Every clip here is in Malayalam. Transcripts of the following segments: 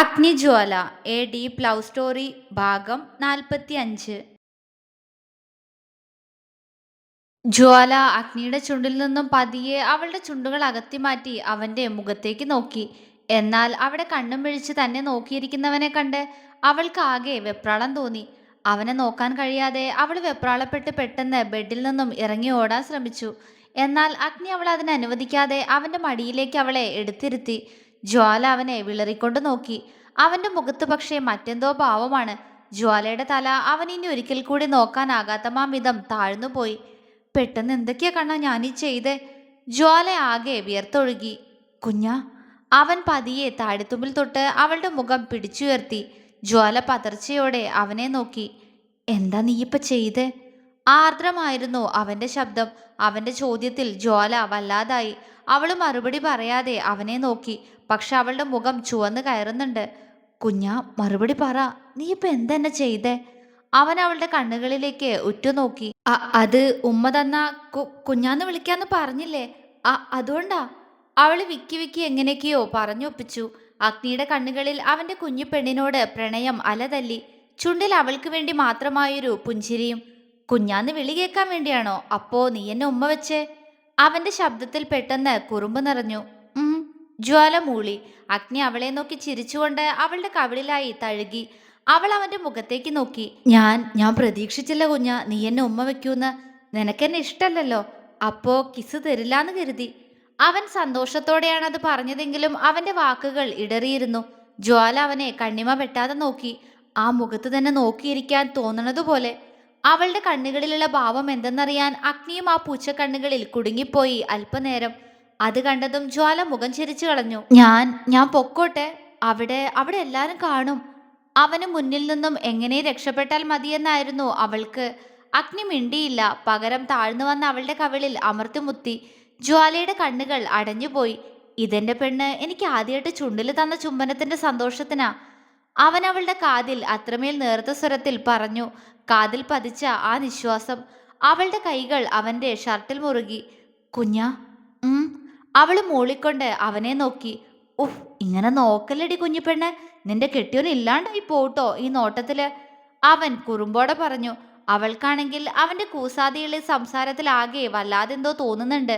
Agnijwala A D love story ഭാഗം നാൽപ്പത്തി അഞ്ച് ജ്വാല അഗ്നിയുടെ ചുണ്ടിൽ നിന്നും പതിയെ അവളുടെ ചുണ്ടുകൾ അകത്തി മാറ്റി അവന്റെ മുഖത്തേക്ക് നോക്കി. എന്നാൽ അവിടെ കണ്ണും മിഴിച്ച് തന്നെ നോക്കിയിരിക്കുന്നവനെ കണ്ട് അവൾക്ക് ആകെ വെപ്രാളം തോന്നി. അവനെ നോക്കാൻ കഴിയാതെ അവൾ വെപ്രാളപ്പെട്ട് പെട്ടെന്ന് ബെഡിൽ നിന്നും ഇറങ്ങി ഓടാൻ ശ്രമിച്ചു. എന്നാൽ അഗ്നി അവൾ അതിനനുവദിക്കാതെ അവന്റെ മടിയിലേക്ക് അവളെ എടുത്തിരുത്തി. ജ്വാല അവനെ വിളറിക്കൊണ്ട് നോക്കി. അവന്റെ മുഖത്ത് പക്ഷേ മറ്റെന്തോ ഭാവമാണ്. ജ്വാലയുടെ തല അവൻ ഇനി ഒരിക്കൽ കൂടി നോക്കാനാകാത്തമാം വിധം താഴ്ന്നുപോയി പെട്ടെന്ന് എന്തൊക്കെയാ കണ്ണാ ഞാനീ ചെയ്തേ? ജ്വാല ആകെ വിയർത്തൊഴുകി. കുഞ്ഞാ അവൻ പതിയെ താഴെത്തുമ്പിൽ തൊട്ട് അവളുടെ മുഖം പിടിച്ചുയർത്തി. ജ്വാല പതർച്ചയോടെ അവനെ നോക്കി. എന്താ നീ ഇപ്പൊ ചെയ്തേ? ആർദ്രമായിരുന്നു അവന്റെ ശബ്ദം. അവന്റെ ചോദ്യത്തിൽ ജ്വാല വല്ലാതായി. അവൾ മറുപടി പറയാതെ അവനെ നോക്കി. പക്ഷെ അവളുടെ മുഖം ചുവന്ന് കയറുന്നുണ്ട്. കുഞ്ഞാ മറുപടി പറ. നീ ഇപ്പൊ എന്തെന്നെ ചെയ്തേ? അവൻ അവളുടെ കണ്ണുകളിലേക്ക് ഉറ്റുനോക്കി. "അ- അത് ഉമ്മ തന്ന കുഞ്ഞാന്ന് വിളിക്കാന്ന് പറഞ്ഞില്ലേ? അതുകൊണ്ടാ? അവൾ വിക്കി വിക്കി എങ്ങനെയൊക്കെയോ പറഞ്ഞൊപ്പിച്ചു അഗ്നിയുടെ കണ്ണുകളിൽ അവന്റെ കുഞ്ഞു പെണ്ണിനോട് പ്രണയം അലതല്ലി. ചുണ്ടിൽ അവൾക്ക് വേണ്ടി മാത്രമായൊരു പുഞ്ചിരിയും. കുഞ്ഞാന്ന് വിളി കേൾക്കാൻ വേണ്ടിയാണോ? അപ്പോ നീ എന്നെ ഉമ്മ വെച്ചേ? അവന്റെ ശബ്ദത്തിൽ പെട്ടെന്ന് കുറുമ്പ് നിറഞ്ഞു. ജ്വാല മൂളി അഗ്നി അവളെ നോക്കി ചിരിച്ചുകൊണ്ട് അവളുടെ കവിളിലായി തഴുകി. അവൾ അവന്റെ മുഖത്തേക്ക് നോക്കി. ഞാൻ ഞാൻ പ്രതീക്ഷിച്ചില്ല കുഞ്ഞ. നീ എന്നെ ഉമ്മ വെക്കൂന്ന്. നിനക്കെന്നെ ഇഷ്ടല്ലല്ലോ. അപ്പോ കിസ് തരില്ലാന്ന് കരുതി. അവൻ സന്തോഷത്തോടെയാണ് അത് പറഞ്ഞതെങ്കിലും അവന്റെ വാക്കുകൾ ഇടറിയിരുന്നു. ജ്വാല അവനെ കണ്ണിമ വെട്ടാതെ നോക്കി. ആ മുഖത്ത് തന്നെ നോക്കിയിരിക്കാൻ തോന്നണതുപോലെ. അവളുടെ കണ്ണുകളിലുള്ള ഭാവം എന്തെന്നറിയാൻ അഗ്നിയും ആ പൂച്ചക്കണ്ണുകളിൽ കുടുങ്ങിപ്പോയി അല്പനേരം. അത് കണ്ടതും ജ്വാല മുഖം ചിരിച്ചു കളഞ്ഞു. ഞാൻ ഞാൻ പൊക്കോട്ടെ. അവിടെ അവിടെ എല്ലാരും കാണും. അവന് മുന്നിൽ നിന്നും എങ്ങനെ രക്ഷപ്പെട്ടാൽ മതിയെന്നായിരുന്നു അവൾക്ക്. അഗ്നി മിണ്ടിയില്ല. പകരം താഴ്ന്നു വന്ന അവളുടെ കവിളിൽ അമർത്തിമുത്തി ജ്വാലയുടെ കണ്ണുകൾ അടഞ്ഞുപോയി. ഇതെന്റെ പെണ്ണ്. എനിക്ക് ആദ്യമായിട്ട് ചുണ്ടിൽ തന്ന ചുംബനത്തിന്റെ സന്തോഷത്തിനാ. അവൻ അവളുടെ കാതിൽ അത്രമേൽ നേർത്ത സ്വരത്തിൽ പറഞ്ഞു കാതിൽ പതിച്ച ആ നിശ്വാസം. അവളുടെ കൈകൾ അവന്റെ ഷർട്ടിൽ മുറുകി കുഞ്ഞ അവൾ മൂളിക്കൊണ്ട് അവനെ നോക്കി ഉഫ് ഇങ്ങനെ നോക്കല്ലടി കുഞ്ഞിപ്പെണ്ണ് നിന്റെ കെട്ടിയോൻ ഇല്ലാണ്ടായി പോട്ടോ ഈ നോട്ടത്തിൽ. അവൻ കുറുമ്പോടെ പറഞ്ഞു അവൾക്കാണെങ്കിൽ അവന്റെ കൂസാദിയുള്ള സംസാരത്തിലാകെ വല്ലാതെന്തോ തോന്നുന്നുണ്ട്.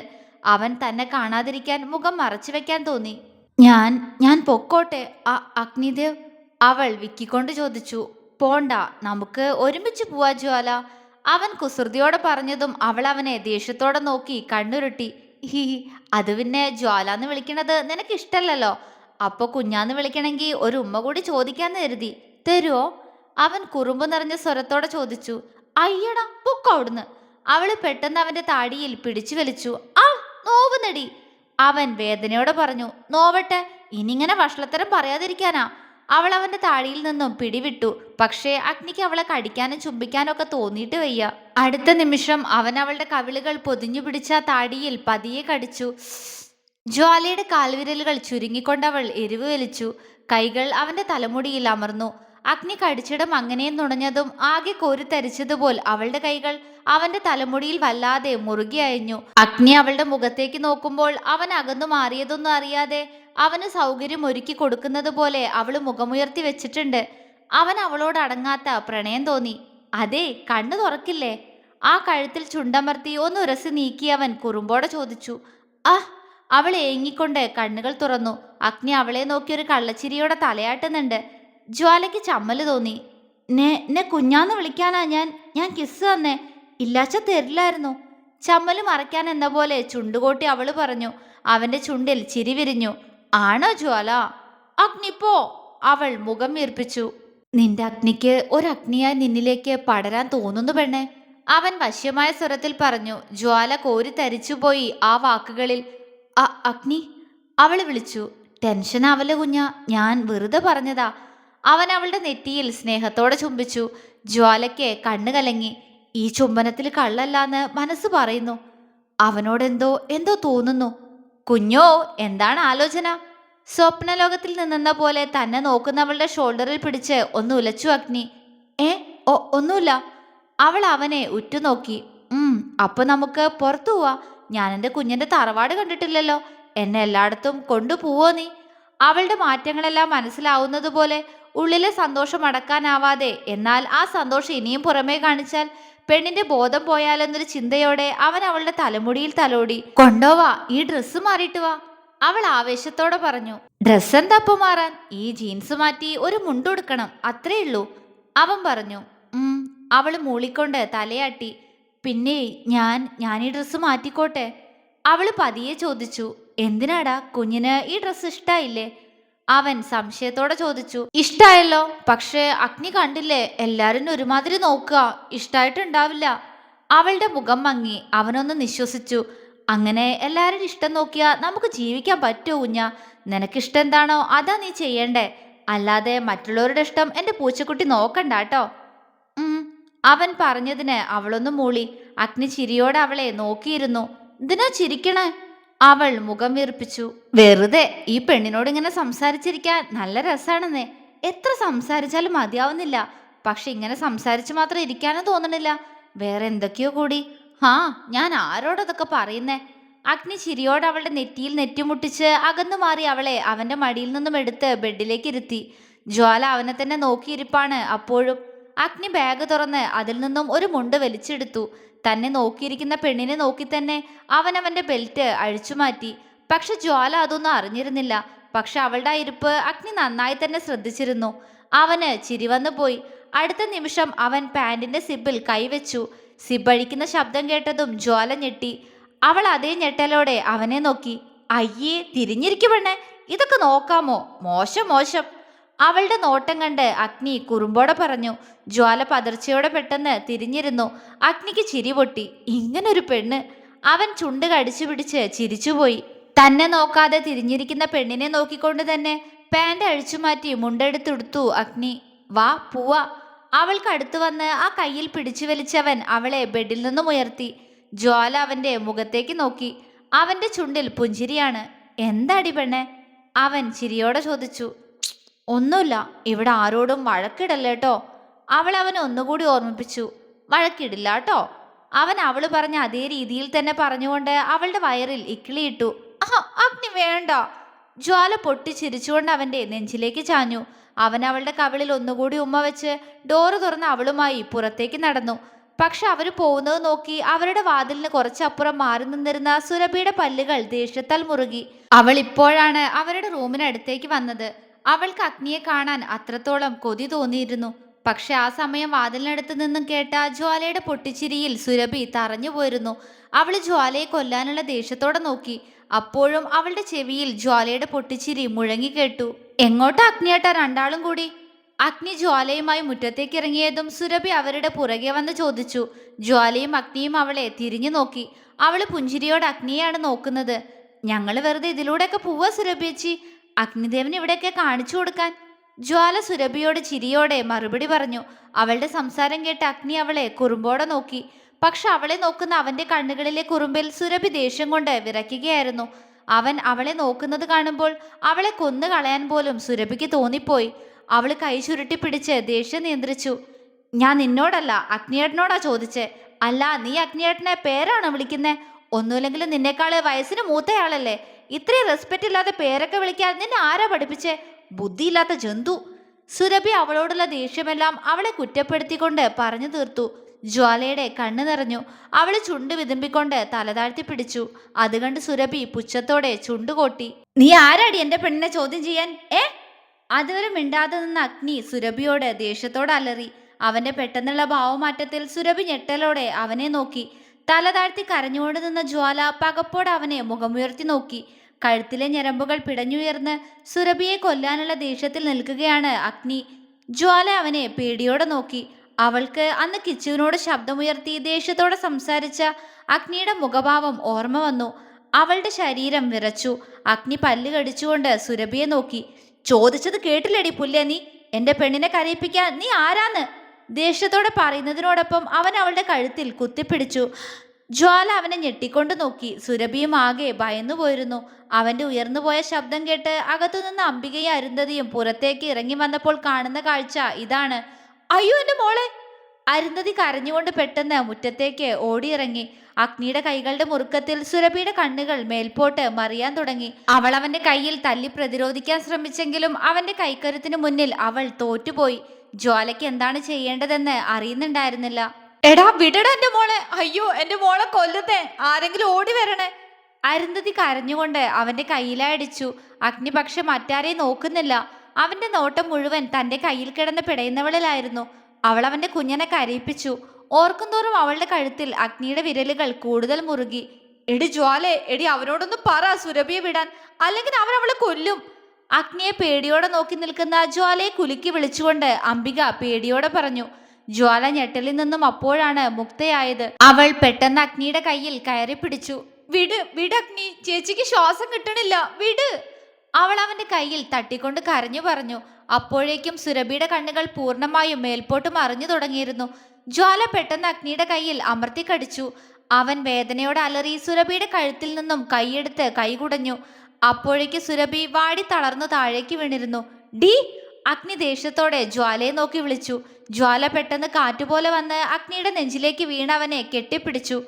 അവൻ തന്നെ കാണാതിരിക്കാൻ മുഖം മറച്ചു വെക്കാൻ തോന്നി. ഞാൻ ഞാൻ പൊക്കോട്ടെ അഗ്നിദേവ്. അവൾ വിക്കിക്കൊണ്ട് ചോദിച്ചു പോണ്ട നമുക്ക് ഒരുമിച്ച് പോവാ ജ്വാല. അവൻ കുസൃതിയോടെ പറഞ്ഞതും അവൾ അവനെ ദേഷ്യത്തോടെ നോക്കി കണ്ണുരുട്ടി. ഹി അത് പിന്നെ ജ്വാല എന്ന് വിളിക്കണത് നിനക്ക് ഇഷ്ടല്ലല്ലോ അപ്പോൾ കുഞ്ഞാന്ന് വിളിക്കണമെങ്കിൽ ഒരു ഉമ്മ കൂടി ചോദിക്കാന്ന് കരുതി. തരുവോ അവൻ കുറുമ്പ് നിറഞ്ഞ സ്വരത്തോടെ ചോദിച്ചു അയ്യടാ പൊക്കോ അവിടുന്ന്. അവൾ പെട്ടെന്ന് അവന്റെ താടിയിൽ പിടിച്ചു വലിച്ചു ആ നോവുന്നടി അവൻ വേദനയോടെ പറഞ്ഞു നോവട്ടെ ഇനിങ്ങനെ വഷളത്തരം പറയാതിരിക്കാനാ. അവൾ അവന്റെ താടിയിൽ നിന്നും പിടിവിട്ടു. പക്ഷേ അഗ്നിക്ക് അവളെ കടിക്കാനും ചുംബിക്കാനും ഒക്കെ തോന്നിയിട്ട് വയ്യ. അടുത്ത നിമിഷം അവൻ അവളുടെ കവിളുകൾ പൊതിഞ്ഞു പിടിച്ച താടിയിൽ പതിയെ കടിച്ചു. ജ്വാലയുടെ കാൽവിരലുകൾ ചുരുങ്ങിക്കൊണ്ടവൾ എരിവ് വലിച്ചു. കൈകൾ അവന്റെ തലമുടിയിൽ അമർന്നു. അഗ്നി കടിച്ചിടം അങ്ങനെ നുണഞ്ഞതും ആകെ കോരിത്തരിച്ചതുപോൽ അവളുടെ കൈകൾ അവന്റെ തലമുടിയിൽ വല്ലാതെ മുറുകി അയഞ്ഞു. അഗ്നി അവളുടെ മുഖത്തേക്ക് നോക്കുമ്പോൾ അവൻ അകന്നു മാറിയതൊന്നും അറിയാതെ അവന് സൗകര്യം ഒരുക്കി കൊടുക്കുന്നത് പോലെ അവൾ മുഖമുയർത്തി വെച്ചിട്ടുണ്ട്. അവൻ അവളോട് അടങ്ങാത്ത പ്രണയം തോന്നി. അതെ കണ്ണു തുറക്കില്ലേ? ആ കഴുത്തിൽ ചുണ്ടമർത്തി ഒന്ന് ഉരസി നീക്കി അവൻ കുറുമ്പോടെ ചോദിച്ചു. ആ അവൾ ഏങ്ങിക്കൊണ്ട് കണ്ണുകൾ തുറന്നു. അഗ്നി അവളെ നോക്കി ഒരു കള്ളച്ചിരിയോടെ തലയാട്ടുന്നുണ്ട്. ജ്വാലയ്ക്ക് ചമ്മൽ തോന്നി. നെ കുഞ്ഞാന്ന് വിളിക്കാനാ ഞാൻ ഞാൻ കിസ് തന്നെ. ഇല്ലാച്ച തരില്ലായിരുന്നു. ചമ്മൽ മറയ്ക്കാൻ എന്ന പോലെ ചുണ്ടുകോട്ടി അവൾ പറഞ്ഞു. അവന്റെ ചുണ്ടിൽ ചിരി വിരിഞ്ഞു. ആണോ ജ്വാല? അഗ്നിപ്പോ അവൾ മുഖം വീർപ്പിച്ചു. നിന്റെ അഗ്നിക്ക് ഒരു അഗ്നിയായി നിന്നിലേക്ക് പടരാൻ തോന്നുന്നു പെണ്ണെ. അവൻ വശ്യമായ സ്വരത്തിൽ പറഞ്ഞു. ജ്വാല കോരി തരിച്ചുപോയി ആ വാക്കുകളിൽ. "അ, അഗ്നി? അവൾ വിളിച്ചു. ടെൻഷൻ ആവല്ലേ കുഞ്ഞ ഞാൻ വെറുതെ പറഞ്ഞതാ. അവൻ അവളുടെ നെറ്റിയിൽ സ്നേഹത്തോടെ ചുംബിച്ചു. ജ്വാലയ്ക്ക് കണ്ണു കലങ്ങി. ഈ ചുംബനത്തിൽ കള്ളല്ലാന്ന് മനസ്സ് പറയുന്നു. അവനോടെന്തോ എന്തോ തോന്നുന്നു. കുഞ്ഞോ എന്താണ് ആലോചന? സ്വപ്നലോകത്തിൽ നിന്നെന്ന പോലെ തന്നെ നോക്കുന്നവളുടെ ഷോൾഡറിൽ പിടിച്ച് ഒന്ന് ഉലച്ചു അഗ്നി. ഏ ഓ ഒന്നുമില്ല. അവൾ അവനെ ഉറ്റുനോക്കി. ഉം അപ്പൊ നമുക്ക് പുറത്തു പോവാ. ഞാൻ എന്റെ കുഞ്ഞിന്റെ തറവാട് കണ്ടിട്ടില്ലല്ലോ. എന്നെ എല്ലായിടത്തും കൊണ്ടുപോവോ നീ? അവളുടെ മാറ്റങ്ങളെല്ലാം മനസ്സിലാവുന്നത് പോലെ ഉള്ളിലെ സന്തോഷം അടക്കാനാവാതെ. എന്നാൽ ആ സന്തോഷം ഇനിയും പുറമേ കാണിച്ചാൽ പെണ്ണിന്റെ ബോധം പോയാലെന്നൊരു ചിന്തയോടെ അവൻ അവളുടെ തലമുടിയിൽ തലോടി കൊണ്ടോവാ ഈ ഡ്രസ്സ് മാറിയിട്ട് വാ. അവൾ ആവേശത്തോടെ പറഞ്ഞു ഡ്രസ്സ് എന്താപ്പോ മാറാൻ? ഈ ജീൻസ് മാറ്റി ഒരു മുണ്ടുടുക്കണം അത്രേ ഉള്ളൂ. അവൻ പറഞ്ഞു ഉം അവൾ മൂളിക്കൊണ്ട് തലയാട്ടി പിന്നെ ഞാൻ ഞാൻ ഈ ഡ്രസ്സ് മാറ്റിക്കോട്ടെ. അവൾ പതിയെ ചോദിച്ചു എന്തിനാടാ കുഞ്ഞിന് ഈ ഡ്രസ്സ് ഇഷ്ടായില്ലേ? അവൻ സംശയത്തോടെ ചോദിച്ചു ഇഷ്ടായല്ലോ? പക്ഷേ അഗ്നി കണ്ടില്ലേ? എല്ലാരും ഒരുമാതിരി നോക്കുക. ഇഷ്ടായിട്ടുണ്ടാവില്ല. അവളുടെ മുഖം മങ്ങി. അവനൊന്ന് നിശ്വസിച്ചു അങ്ങനെ എല്ലാവരും ഇഷ്ടം നോക്കിയാ നമുക്ക് ജീവിക്കാൻ പറ്റുമോ കുഞ്ഞ. നിനക്കിഷ്ടം എന്താണോ അതാ നീ ചെയ്യണ്ടേ. അല്ലാതെ മറ്റുള്ളവരുടെ ഇഷ്ടം എന്റെ പൂച്ചക്കുട്ടി നോക്കണ്ട കേട്ടോ. അവൻ പറഞ്ഞതിന് അവളൊന്ന് മൂളി. അഗ്നി ചിരിയോടെ അവളെ നോക്കിയിരുന്നു. ഇതിനാ ചിരിക്കണേ? അവൾ മുഖം വീർപ്പിച്ചു. വെറുതെ ഈ പെണ്ണിനോട് ഇങ്ങനെ സംസാരിച്ചിരിക്കാൻ നല്ല രസാണെന്നേ. എത്ര സംസാരിച്ചാലും മതിയാവുന്നില്ല. പക്ഷെ ഇങ്ങനെ സംസാരിച്ചു മാത്രം ഇരിക്കാനും തോന്നണില്ല. വേറെ എന്തൊക്കെയോ കൂടി. ആ ഞാൻ ആരോടതൊക്കെ പറയുന്നേ? അഗ്നി ചിരിയോട് അവളുടെ നെറ്റിയിൽ നെറ്റിമുട്ടിച്ച് അകന്നു മാറി അവളെ അവന്റെ മടിയിൽ നിന്നും എടുത്ത് ബെഡിലേക്ക് ഇരുത്തി. ജ്വാല അവനെ തന്നെ നോക്കിയിരിപ്പാണ് അപ്പോഴും. അഗ്നി ബാഗ് തുറന്ന് അതിൽ നിന്നും ഒരു മുണ്ട് വലിച്ചെടുത്തു. തന്നെ നോക്കിയിരിക്കുന്ന പെണ്ണിനെ നോക്കി തന്നെ അവൻ അവന്റെ ബെൽറ്റ് അഴിച്ചുമാറ്റി പക്ഷെ ജ്വാല അതൊന്നും അറിഞ്ഞിരുന്നില്ല. പക്ഷെ അവളുടെ ഇരിപ്പ് അഗ്നി നന്നായി തന്നെ ശ്രദ്ധിച്ചിരുന്നു. അവന് ചിരി വന്നു പോയി. അടുത്ത നിമിഷം അവൻ പാൻറിന്റെ സിബിൽ കൈവച്ചു സിബ് അഴിക്കുന്ന ശബ്ദം കേട്ടതും ജ്വാല ഞെട്ടി. അവൾ അതേ ഞെട്ടലോടെ അവനെ നോക്കി. അയ്യേ തിരിഞ്ഞിരിക്കും പെണ്ണെ. ഇതൊക്കെ നോക്കാമോ? മോശം മോശം. അവളുടെ നോട്ടം കണ്ട് അഗ്നി കുറുമ്പോടെ പറഞ്ഞു ജ്വാല പതർച്ചയോടെ പെട്ടെന്ന് തിരിഞ്ഞിരുന്നു. അഗ്നിക്ക് ചിരി പൊട്ടി. ഇങ്ങനൊരു പെണ്ണ്. അവൻ ചുണ്ട് കടിച്ചു പിടിച്ച് ചിരിച്ചുപോയി. തന്നെ നോക്കാതെ തിരിഞ്ഞിരിക്കുന്ന പെണ്ണിനെ നോക്കിക്കൊണ്ട് തന്നെ പാന്റ് അഴിച്ചു മാറ്റി മുണ്ടെടുത്തുടുത്തു അഗ്നി. വാ പൂവാ. അവൾക്കടുത്തു വന്ന് ആ കയ്യിൽ പിടിച്ചു വലിച്ചവൻ അവളെ ബെഡിൽ നിന്നും ഉയർത്തി. ജ്വാല അവന്റെ മുഖത്തേക്ക് നോക്കി. അവന്റെ ചുണ്ടിൽ പുഞ്ചിരിയാണ്. എന്താടി പെണ്ണെ? അവൻ ചിരിയോടെ ചോദിച്ചു. ഒന്നുമില്ല ഇവിടെ ആരോടും വഴക്കിടല്ലേട്ടോ. അവൾ അവനെ ഒന്നുകൂടി ഓർമ്മിപ്പിച്ചു. വഴക്കിടില്ല കേട്ടോ അവൻ അവൾ പറഞ്ഞ അതേ രീതിയിൽ തന്നെ പറഞ്ഞുകൊണ്ട് അവളുടെ വയറിൽ ഇക്കിളിയിട്ടു ആ അഗ്നി വേണ്ട. ജ്വാല പൊട്ടിച്ചിരിച്ചുകൊണ്ട് അവന്റെ നെഞ്ചിലേക്ക് ചാഞ്ഞു. അവൻ അവളുടെ കവിളിൽ ഒന്നുകൂടി ഉമ്മ വെച്ച് ഡോറ് തുറന്ന് അവളുമായി പുറത്തേക്ക് നടന്നു. പക്ഷെ അവർ പോകുന്നത് നോക്കി അവരുടെ വാതിലിന് കുറച്ചപ്പുറം മാറി നിന്നിരുന്ന സുരഭിയുടെ പല്ലുകൾ ദേഷ്യത്താൽ മുറുകി. അവൾ ഇപ്പോഴാണ് അവരുടെ റൂമിനടുത്തേക്ക് വന്നത്. അവൾക്ക് അഗ്നിയെ കാണാൻ അത്രത്തോളം കൊതി തോന്നിയിരുന്നു. പക്ഷെ ആ സമയം വാതിലിനടുത്ത് നിന്നും കേട്ട ജ്വാലയുടെ പൊട്ടിച്ചിരിയിൽ സുരഭി തറഞ്ഞു പോയിരുന്നു. അവൾ ജ്വാലയെ കൊല്ലാനുള്ള ദേഷ്യത്തോടെ നോക്കി. അപ്പോഴും അവളുടെ ചെവിയിൽ ജ്വാലയുടെ പൊട്ടിച്ചിരി മുഴങ്ങി കേട്ടു. എങ്ങോട്ടാ അഗ്നിയേട്ട രണ്ടാളും കൂടി? അഗ്നി ജ്വാലയുമായി മുറ്റത്തേക്ക് ഇറങ്ങിയതും സുരഭി അവരുടെ പുറകെ വന്ന് ചോദിച്ചു. ജ്വാലയും അഗ്നിയും അവളെ തിരിഞ്ഞു നോക്കി. അവൾ പുഞ്ചിരിയോട് അഗ്നിയെയാണ് നോക്കുന്നത്. ഞങ്ങൾ വെറുതെ ഇതിലൂടെയൊക്കെ പോവാ സുരഭിയച്ചി അഗ്നിദേവൻ ഇവിടെയൊക്കെ കാണിച്ചു കൊടുക്കാൻ. ജ്വാല സുരഭിയോട് ചിരിയോടെ മറുപടി പറഞ്ഞു അവളുടെ സംസാരം കേട്ട് അഗ്നി അവളെ കുറുമ്പോടെ നോക്കി. പക്ഷെ അവളെ നോക്കുന്ന അവന്റെ കണ്ണുകളിലെ കുറുമ്പിൽ സുരഭി ദേഷ്യം കൊണ്ട് വിറയ്ക്കുകയായിരുന്നു. അവൻ അവളെ നോക്കുന്നത് കാണുമ്പോൾ അവളെ കൊന്നു കളയാൻ പോലും സുരഭിക്ക് തോന്നിപ്പോയി. അവൾ കൈ ചുരുട്ടി പിടിച്ച് ദേഷ്യം നിയന്ത്രിച്ചു. ഞാൻ നിന്നോടല്ല അഗ്നിയേട്ടനോടാ ചോദിച്ചേ. അല്ല നീ അഗ്നിയേട്ടനെ പേരാണ് വിളിക്കുന്നേ? ഒന്നുമില്ലെങ്കിലും നിന്നെക്കാൾ വയസ്സിന് മൂത്തയാളല്ലേ. ഇത്രയും റെസ്പെക്റ്റ് ഇല്ലാതെ പേരൊക്കെ വിളിക്കാൻ നിന്നെ ആരാ പഠിപ്പിച്ചേ? ബുദ്ധിയില്ലാത്ത ജന്തു. സുരഭി അവളോടുള്ള ദേഷ്യമെല്ലാം അവളെ കുറ്റപ്പെടുത്തിക്കൊണ്ട് പറഞ്ഞു തീർത്തു. ജ്വാലയുടെ കണ്ണു നിറഞ്ഞു. അവൾ ചുണ്ട് വിതുമ്പിക്കൊണ്ട് തലതാഴ്ത്തി പിടിച്ചു. അത് കണ്ട് സുരഭി പുച്ഛത്തോടെ ചുണ്ടുകൊട്ടി നീ ആരാടി എന്റെ പെണ്ണിനെ ചോദ്യം ചെയ്യാൻ? ഏ? അതുവരെ മിണ്ടാതെ നിന്ന അഗ്നി സുരഭിയോട് ദേഷ്യത്തോടെ അലറി. അവന്റെ പെട്ടെന്നുള്ള ഭാവമാറ്റത്തിൽ സുരഭി ഞെട്ടലോടെ അവനെ നോക്കി. തല താഴ്ത്തി കരഞ്ഞുകൊണ്ട് നിന്ന ജ്വാല പകപ്പോടെ അവനെ മുഖമുയർത്തി നോക്കി. കഴുത്തിലെ ഞരമ്പുകൾ പിടഞ്ഞുയർന്ന് സുരഭിയെ കൊല്ലാനുള്ള ദേഷ്യത്തിൽ നിൽക്കുകയാണ് അഗ്നി. ജ്വാല അവനെ പേടിയോടെ നോക്കി. അവൾക്ക് അന്ന് കിച്ചുവിനോട് ശബ്ദമുയർത്തി ദേഷ്യത്തോടെ സംസാരിച്ച അഗ്നിയുടെ മുഖഭാവം ഓർമ്മ വന്നു. അവളുടെ ശരീരം വിറച്ചു. അഗ്നി പല്ല് കടിച്ചുകൊണ്ട് സുരഭിയെ നോക്കി. ചോദിച്ചത് കേട്ടില്ലടി പുല്ലേ നീ. എന്റെ പെണ്ണിനെ കരയിപ്പിക്കാൻ നീ ആരാന്ന്? ദേഷ്യത്തോടെ പറയുന്നതിനോടൊപ്പം അവൻ അവളുടെ കഴുത്തിൽ കുത്തിപ്പിടിച്ചു. ജ്വാല അവനെ ഞെട്ടിക്കൊണ്ട് നോക്കി. സുരഭിയും ആകെ ഭയന്നു പോയിരുന്നു. അവന്റെ ഉയർന്നുപോയ ശബ്ദം കേട്ട് അകത്തുനിന്ന് അംബികയും അരുന്ധതിയും പുറത്തേക്ക് ഇറങ്ങി വന്നപ്പോൾ കാണുന്ന കാഴ്ച ഇതാണ്. അയ്യോ എന്റെ മോളെ! അരുന്ധതി കരഞ്ഞുകൊണ്ട് പെട്ടെന്ന് മുറ്റത്തേക്ക് ഓടിയിറങ്ങി. അഗ്നിയുടെ കൈകളുടെ മുറുക്കത്തിൽ സുരഭിയുടെ കണ്ണുകൾ മേൽപോട്ട് മറിയാൻ തുടങ്ങി. അവൾ അവന്റെ കയ്യിൽ തല്ലി പ്രതിരോധിക്കാൻ ശ്രമിച്ചെങ്കിലും അവന്റെ കൈക്കരുത്തിന് മുന്നിൽ അവൾ തോറ്റുപോയി. ജ്വാലയ്ക്ക് എന്താണ് ചെയ്യേണ്ടതെന്ന് അറിയുന്നുണ്ടായിരുന്നില്ല. എടാ വിടടാ എന്റെ മോളെ. അയ്യോ എന്റെ മോളെ കൊല്ലുന്നേ. ആരെങ്കിലും ഓടി വരണേ. അരുന്ധതി കരഞ്ഞുകൊണ്ട് അവന്റെ കയ്യിലടിച്ചു. അഗ്നി പക്ഷെ മറ്റാരെയും നോക്കുന്നില്ല. അവന്റെ നോട്ടം മുഴുവൻ തന്റെ കയ്യിൽ കിടന്ന് പിടയുന്നവളിലായിരുന്നു. അവൾ അവന്റെ കുഞ്ഞനെ കരയിപ്പിച്ചു. ഓർക്കുന്തോറും അവളുടെ കഴുത്തിൽ അഗ്നിയുടെ വിരലുകൾ കൂടുതൽ മുറുകി. എടി ജ്വാലെ എടി അവനോടൊന്ന് പറ സുരഭിയെ വിടാൻ. അല്ലെങ്കിൽ അവൻ അവളെ കൊല്ലും. അഗ്നിയെ പേടിയോടെ നോക്കി നിൽക്കുന്ന ജ്വാലയെ കുലുക്കി വിളിച്ചുകൊണ്ട് അംബിക പേടിയോടെ പറഞ്ഞു ജ്വാല ഞെട്ടലിൽ നിന്നും അപ്പോഴാണ് മുക്തയായത്. അവൾ പെട്ടെന്ന് അഗ്നിയുടെ കയ്യിൽ കയറി പിടിച്ചു വിട് വിട് അഗ്നി ചേച്ചിക്ക് ശ്വാസം കിട്ടണില്ല വിട്. അവൾ അവന്റെ കയ്യിൽ തട്ടിക്കൊണ്ട് കരഞ്ഞു പറഞ്ഞു അപ്പോഴേക്കും സുരഭിയുടെ കണ്ണുകൾ പൂർണമായും മേൽപോട്ട് മറിഞ്ഞു തുടങ്ങിയിരുന്നു. ജ്വാല പെട്ടെന്ന് അഗ്നിയുടെ കയ്യിൽ അമർത്തി കടിച്ചു. അവൻ വേദനയോടെ അലറി സുരഭിയുടെ കഴുത്തിൽ നിന്നും കൈയെടുത്ത് കൈകുടഞ്ഞു അപ്പോഴേക്ക് സുരഭി വാടി തളർന്നു താഴേക്ക് വീണിരുന്നു. ഡി അഗ്നി ദേഷ്യത്തോടെ ജ്വാലയെ നോക്കി വിളിച്ചു. ജ്വാല പെട്ടെന്ന് കാറ്റുപോലെ വന്ന് അഗ്നിയുടെ നെഞ്ചിലേക്ക് വീണവനെ കെട്ടിപ്പിടിച്ചു.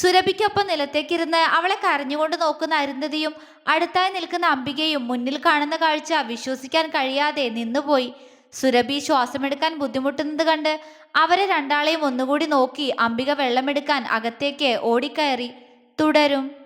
സുരഭിക്കൊപ്പം നിലത്തേക്കിരുന്ന് അവളെ കരഞ്ഞുകൊണ്ട് നോക്കുന്ന അരുന്ധതിയും അടുത്തായി നിൽക്കുന്ന അംബികയും മുന്നിൽ കാണുന്ന കാഴ്ച വിശ്വസിക്കാൻ കഴിയാതെ നിന്നുപോയി. സുരഭി ശ്വാസമെടുക്കാൻ ബുദ്ധിമുട്ടുന്നത് കണ്ട് അവരെ രണ്ടാളെയും ഒന്നുകൂടി നോക്കി അംബിക വെള്ളമെടുക്കാൻ അകത്തേക്ക് ഓടിക്കയറി. തുടരും.